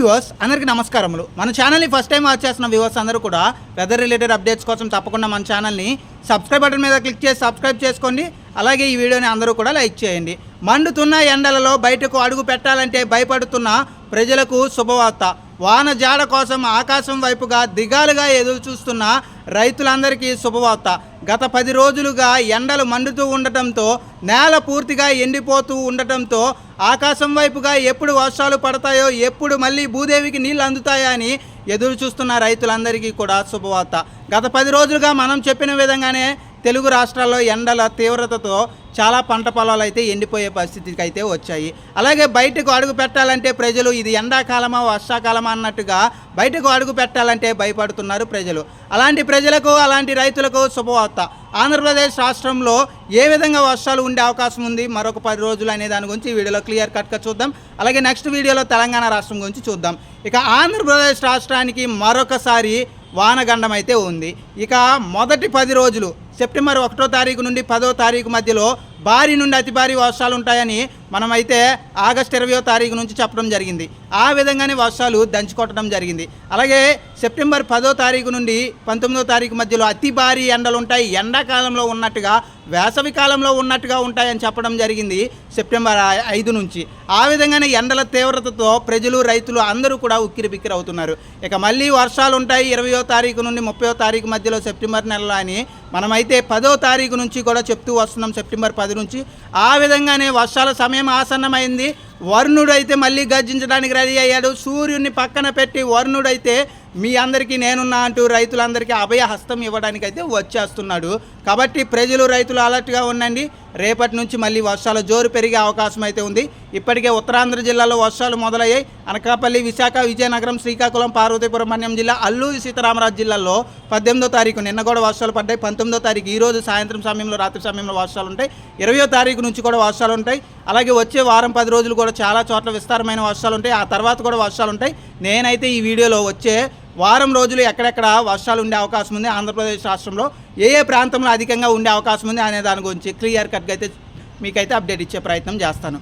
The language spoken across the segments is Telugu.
వ్యూవర్స్ అందరికీ నమస్కారములు. మన ఛానల్ని ఫస్ట్ టైం వాచ్ చేస్తున్న వ్యూవర్స్ అందరూ కూడా వెదర్ రిలేటెడ్ అప్డేట్స్ కోసం తప్పకుండా మన ఛానల్ని సబ్స్క్రైబ్ బటన్ మీద క్లిక్ చేసి సబ్స్క్రైబ్ చేసుకోండి. అలాగే ఈ వీడియోని అందరూ కూడా లైక్ చేయండి. మండుతున్న ఎండలలో బయటకు అడుగు పెట్టాలంటే భయపడుతున్న ప్రజలకు శుభవార్త. వాన జాడ కోసం ఆకాశం వైపుగా దిగాలుగా ఎదురు చూస్తున్న రైతులందరికీ శుభవార్త. గత పది రోజులుగా ఎండలు మండుతూ ఉండటంతో నేల పూర్తిగా ఎండిపోతూ ఉండటంతో ఆకాశం వైపుగా ఎప్పుడు వర్షాలు పడతాయో ఎప్పుడు మళ్ళీ భూదేవికి నీళ్ళు అందుతాయా అని ఎదురు చూస్తున్న రైతులందరికీ కూడా శుభవార్త. గత పది రోజులుగా మనం చెప్పిన విధంగానే తెలుగు రాష్ట్రాల్లో ఎండల తీవ్రతతో చాలా పంట పొలాలు అయితే ఎండిపోయే పరిస్థితికి అయితే వచ్చాయి. అలాగే బయటకు అడుగు పెట్టాలంటే ప్రజలు ఇది ఎండాకాలమా వర్షాకాలమా అన్నట్టుగా బయటకు అడుగు పెట్టాలంటే భయపడుతున్నారు ప్రజలు. అలాంటి ప్రజలకు అలాంటి రైతులకు శుభవార్త. ఆంధ్రప్రదేశ్ రాష్ట్రంలో ఏ విధంగా వర్షాలు ఉండే అవకాశం ఉంది? మరొక పది రోజులు అనే దాని గురించి వీడియోలో క్లియర్ కట్గా చూద్దాం. అలాగే నెక్స్ట్ వీడియోలో తెలంగాణ రాష్ట్రం గురించి చూద్దాం. ఇక ఆంధ్రప్రదేశ్ రాష్ట్రానికి మరొకసారి వానగండం అయితే ఉంది. ఇక మొదటి పది రోజులు సెప్టెంబర్ ఒకటో తారీఖు నుండి పదో తారీఖు మధ్యలో భారీ నుండి అతి భారీ వర్షాలు ఉంటాయని మనమైతే ఆగస్ట్ ఇరవయో తారీఖు నుంచి చెప్పడం జరిగింది. ఆ విధంగానే వర్షాలు దంచుకొట్టడం జరిగింది. అలాగే సెప్టెంబర్ పదో తారీఖు నుండి పంతొమ్మిదో తారీఖు మధ్యలో అతి భారీ ఎండలు ఉంటాయి. ఎండాకాలంలో ఉన్నట్టుగా వేసవి కాలంలో ఉన్నట్టుగా ఉంటాయని చెప్పడం జరిగింది సెప్టెంబర్ ఐదు నుంచి. ఆ విధంగానే ఎండల తీవ్రతతో ప్రజలు రైతులు అందరూ కూడా ఉక్కిరి బిక్కిరి అవుతున్నారు. ఇక మళ్ళీ వర్షాలు ఉంటాయి ఇరవయో తారీఖు నుండి ముప్పయో తారీఖు మధ్యలో సెప్టెంబర్ నెలలో అని మనమైతే పదో తారీఖు నుంచి కూడా చెప్తూ వస్తున్నాం సెప్టెంబర్ పది నుంచి ఆ విధంగానే వర్షాల సమయం ఆసన్నమైంది. వరుణుడైతే అయితే మళ్ళీ గర్జించడానికి రెడీ అయ్యాడు. సూర్యుడిని పక్కన పెట్టి వరుణుడైతే మీ అందరికీ నేనున్నా అంటూ రైతులందరికీ అభయ హస్తం ఇవ్వడానికి అయితే వచ్చేస్తున్నాడు. కాబట్టి ప్రజలు రైతులు అలర్ట్గా ఉండండి. రేపటి నుంచి మళ్ళీ వర్షాల జోరు పెరిగే అవకాశం అయితే ఉంది. ఇప్పటికే ఉత్తరాంధ్ర జిల్లాలో వర్షాలు మొదలయ్యాయి. అనకాపల్లి విశాఖ విజయనగరం శ్రీకాకుళం పార్వతీపురం మన్యం జిల్లా అల్లూరి సీతారామరాజు జిల్లాలో పద్దెనిమిదో తారీఖు నిన్న కూడా వర్షాలు పడ్డాయి. పంతొమ్మిదో తారీఖు ఈ రోజు సాయంత్రం సమయంలో రాత్రి సమయంలో వర్షాలు ఉంటాయి. ఇరవయో తారీఖు నుంచి కూడా వర్షాలు ఉంటాయి. అలాగే వచ్చే వారం పది రోజులు కూడా చాలా చోట్ల విస్తారమైన వర్షాలు ఉంటాయి. ఆ తర్వాత కూడా వర్షాలు ఉంటాయి. నేనైతే ఈ వీడియోలో వచ్చే వారం రోజులు ఎక్కడెక్కడ వర్షాలు ఉండే అవకాశం ఉంది. ఆంధ్రప్రదేశ్ రాష్ట్రంలో ఏ ఏ ప్రాంతంలో అధికంగా ఉండే అవకాశం ఉంది అనే దాని గురించి క్లియర్ కట్గా అయితే మీకైతే అప్డేట్ ఇచ్చే ప్రయత్నం చేస్తాను.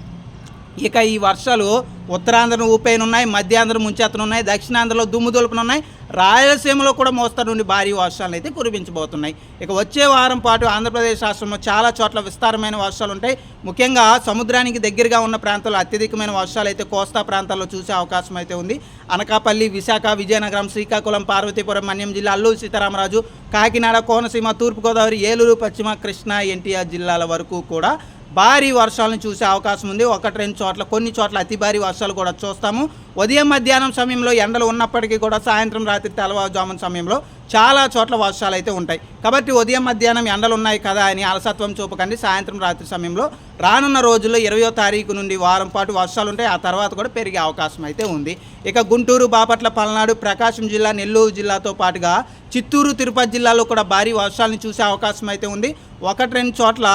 ఇక ఈ వర్షాలు ఉత్తరాంధ్రను ఊపేనున్నాయి మధ్యాంధ్ర ముంచెత్తనున్నాయి దక్షిణాంధ్రలో దుమ్ము దులుపునున్నాయి. రాయలసీమలో కూడా మోస్తరు నుండి భారీ వర్షాలు అయితే కురిపించబోతున్నాయి. ఇక వచ్చే వారం పాటు ఆంధ్రప్రదేశ్ రాష్ట్రంలో చాలా చోట్ల విస్తారమైన వర్షాలు ఉంటాయి. ముఖ్యంగా సముద్రానికి దగ్గరగా ఉన్న ప్రాంతాల్లో అత్యధికమైన వర్షాలు అయితే కోస్తా ప్రాంతాల్లో చూసే అవకాశం అయితే ఉంది. అనకాపల్లి విశాఖ విజయనగరం శ్రీకాకుళం పార్వతీపురం మన్యం జిల్లా అల్లూరు సీతారామరాజు కాకినాడ కోనసీమ తూర్పుగోదావరి ఏలూరు పశ్చిమ కృష్ణా ఎన్టీఆర్ జిల్లాల వరకు కూడా భారీ వర్షాలను చూసే అవకాశం ఉంది. ఒకటి రెండు చోట్ల కొన్ని చోట్ల అతి భారీ వర్షాలు కూడా చూస్తాము. ఉదయం మధ్యాహ్నం సమయంలో ఎండలు ఉన్నప్పటికీ కూడా సాయంత్రం రాత్రి తెల్లవారుజామున సమయంలో చాలా చోట్ల వర్షాలు అయితే ఉంటాయి. కాబట్టి ఉదయం మధ్యాహ్నం ఎండలు ఉన్నాయి కదా అని అలసత్వం చూపకండి. సాయంత్రం రాత్రి సమయంలో రానున్న రోజుల్లో ఇరవయో తారీఖు నుండి వారం పాటు వర్షాలు ఉంటాయి. ఆ తర్వాత కూడా పెరిగే అవకాశం అయితే ఉంది. ఇక గుంటూరు బాపట్ల పల్నాడు ప్రకాశం జిల్లా నెల్లూరు జిల్లాతో పాటుగా చిత్తూరు తిరుపతి జిల్లాలో కూడా భారీ వర్షాలను చూసే అవకాశం అయితే ఉంది. ఒకటి రెండు చోట్ల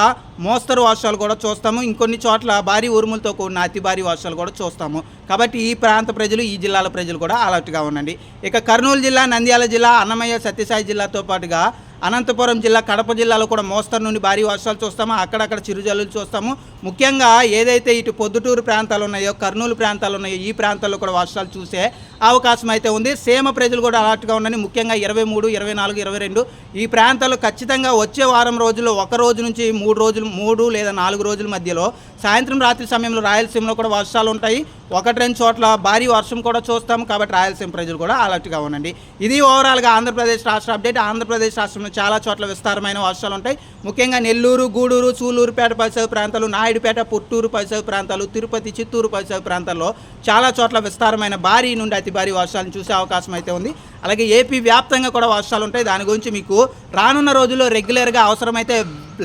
మోస్తరు వర్షాలు కూడా చూస్తాము. ఇంకొన్ని చోట్ల భారీ ఉరుములతో కూడిన అతి భారీ వర్షాలు కూడా చూస్తాము. కాబట్టి ఈ ప్రాంత ప్రజలు ఈ జిల్లాల ప్రజలు కూడా అలర్ట్గా ఉండండి. ఇక కర్నూలు జిల్లా నంద్యాల జిల్లా అన్నమయ్య సత్యసాయి జిల్లాతో పాటుగా అనంతపురం జిల్లా కడప జిల్లాలో కూడా మోస్తరు నుండి భారీ వర్షాలు చూస్తాము. అక్కడక్కడ చిరుజల్లులు చూస్తాము. ముఖ్యంగా ఏదైతే ఇటు పొద్దుటూరు ప్రాంతాలు ఉన్నాయో కర్నూలు ప్రాంతాలు ఉన్నాయో ఈ ప్రాంతాల్లో కూడా వర్షాలు చూసే అవకాశం అయితే ఉంది. సేమ ప్రజలు కూడా అలర్ట్గా ఉండండి. ముఖ్యంగా ఇరవై మూడు ఇరవై నాలుగు ఇరవై రెండు ఈ ప్రాంతాల్లో ఖచ్చితంగా వచ్చే వారం రోజుల్లో ఒక రోజు నుంచి మూడు రోజులు మూడు లేదా నాలుగు రోజుల మధ్యలో సాయంత్రం రాత్రి సమయంలో రాయలసీమలో కూడా వర్షాలు ఉంటాయి. ఒకటి రెండు చోట్ల భారీ వర్షం కూడా చూస్తాం. కాబట్టి రాయలసీమ ప్రజలు కూడా అలర్ట్గా ఉండండి. ఇది ఓవరాల్గా ఆంధ్రప్రదేశ్ రాష్ట్ర అప్డేట్. ఆంధ్రప్రదేశ్ రాష్ట్రంలో చాలా చోట్ల విస్తారమైన వర్షాలు ఉంటాయి. ముఖ్యంగా నెల్లూరు గూడూరు సూలూరుపేట పరిసర ప్రాంతాలు నాయుడుపేట పుట్టూరు పరిసర ప్రాంతాలు తిరుపతి చిత్తూరు పరిసర ప్రాంతాల్లో చాలా చోట్ల విస్తారమైన భారీ నుండి అతి భారీ వర్షాలను చూసే అవకాశం అయితే ఉంది. అలాగే ఏపీ వ్యాప్తంగా కూడా వర్షాలు ఉంటాయి. దాని గురించి మీకు రానున్న రోజుల్లో రెగ్యులర్గా అవసరమైతే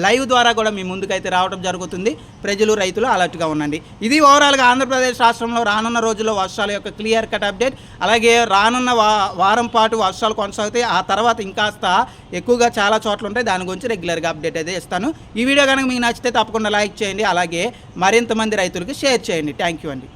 లైవ్ ద్వారా కూడా మీ ముందుకైతే రావడం జరుగుతుంది. ప్రజలు రైతులు అలర్ట్గా ఉండండి. ఇది ఓవరాల్గా ఆంధ్రప్రదేశ్ రాష్ట్రంలో రానున్న రోజుల్లో వర్షాల యొక్క క్లియర్ కట్ అప్డేట్. అలాగే రానున్న వా వారం పాటు వర్షాలు కొనసాగుతాయి. ఆ తర్వాత ఇంకాస్త ఎక్కువగా చాలా చోట్ల ఉంటాయి. దాని గురించి రెగ్యులర్గా అప్డేట్ అయితే ఇస్తాను. ఈ వీడియో కనుక మీకు నచ్చితే తప్పకుండా లైక్ చేయండి. అలాగే మరింత మంది రైతులకు షేర్ చేయండి. థ్యాంక్ యూ అండి.